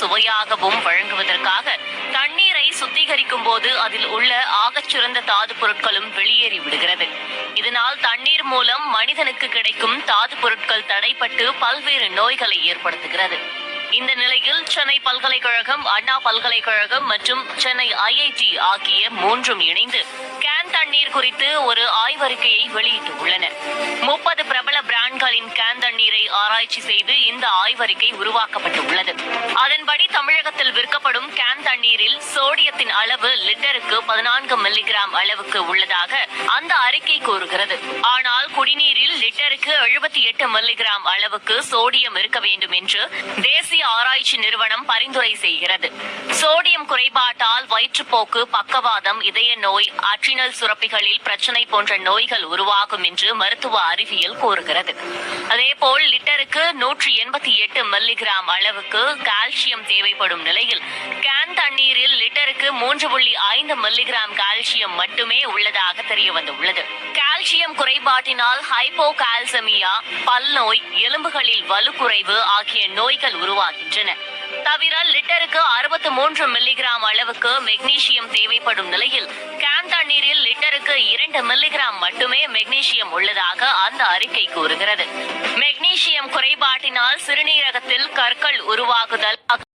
சுவையாகவும் வழங்குவதற்காக தண்ணீரை சுத்திகரிக்கும் போது அதில் உள்ள ஆகச்சிறந்த தாது பொருட்களும் வெளியேறி விடுகிறது. இதனால் தண்ணீர் மூலம் மனிதனுக்கு கிடைக்கும் தாது பொருட்கள் தடைப்பட்டு பல்வேறு நோய்களை ஏற்படுத்துகிறது. இந்த நிலையில் சென்னை பல்கலைக்கழகம் அண்ணா பல்கலைக்கழகம் மற்றும் சென்னை ஐஐடி ஆகிய மூன்றும் இணைந்து கேன் தண்ணீர் குறித்து ஒரு ஆய்வறிக்கையை வெளியிட்டுள்ளன. முப்பது பிரபல பிராண்ட்கள் ஆராய்ச்சி செய்து இந்த ஆய்வறிக்கை உருவாக்கப்பட்டுள்ளது. அதன்படி தமிழகத்தில் விற்க தண்ணீரில் சோடியத்தின் அளவு லிட்டருக்கு பதினான்கு மில்லிகிராம் அளவுக்கு உள்ளதாக அந்த அறிக்கை கூறுகிறது. ஆனால் குடிநீரில் லிட்டருக்கு எழுபத்தி எட்டு மில்லிகிராம் அளவுக்கு சோடியம் இருக்க வேண்டும் என்று தேசிய ஆராய்ச்சி நிறுவனம் பரிந்துரை செய்கிறது. சோடியம் குறைபாட்டால் வயிற்றுப்போக்கு பக்கவாதம் இதய நோய் அற்றினல் சுரப்பிகளில் பிரச்சனை போன்ற நோய்கள் உருவாகும் என்று மருத்துவ அறிவியல் கூறுகிறது. அதேபோல் லிட்டருக்கு எட்டு மில்லிகிராம் அளவுக்கு கால்சியம் தேவைப்படும் நிலையில் கேன் தண்ணீரில் லிட்டருக்கு மூன்று புள்ளி ஐந்து மில்லிகிராம் கால்சியம் மட்டுமே உள்ளதாக தெரிய வந்துள்ளது. கால்சியம் குறைபாட்டினால் ஹைப்போ கால்சமியா பல்நோய் எலும்புகளில் வலுக்குறைவு ஆகிய நோய்கள் உருவாகின்றன. தவிர லிட்டருக்கு அறுபத்தி மூன்று மில்லிகிராம் அளவுக்கு மெக்னீசியம் தேவைப்படும் நிலையில் தண்ணீரில் லிட்டருக்கு இரண்டு மில்லிகிராம் மட்டுமே மெக்னீசியம் உள்ளதாக அந்த அறிக்கை கூறுகிறது. மெக்னீசியம் குறைபாட்டினால் சிறுநீரகத்தில் கற்கள் உருவாகுதல்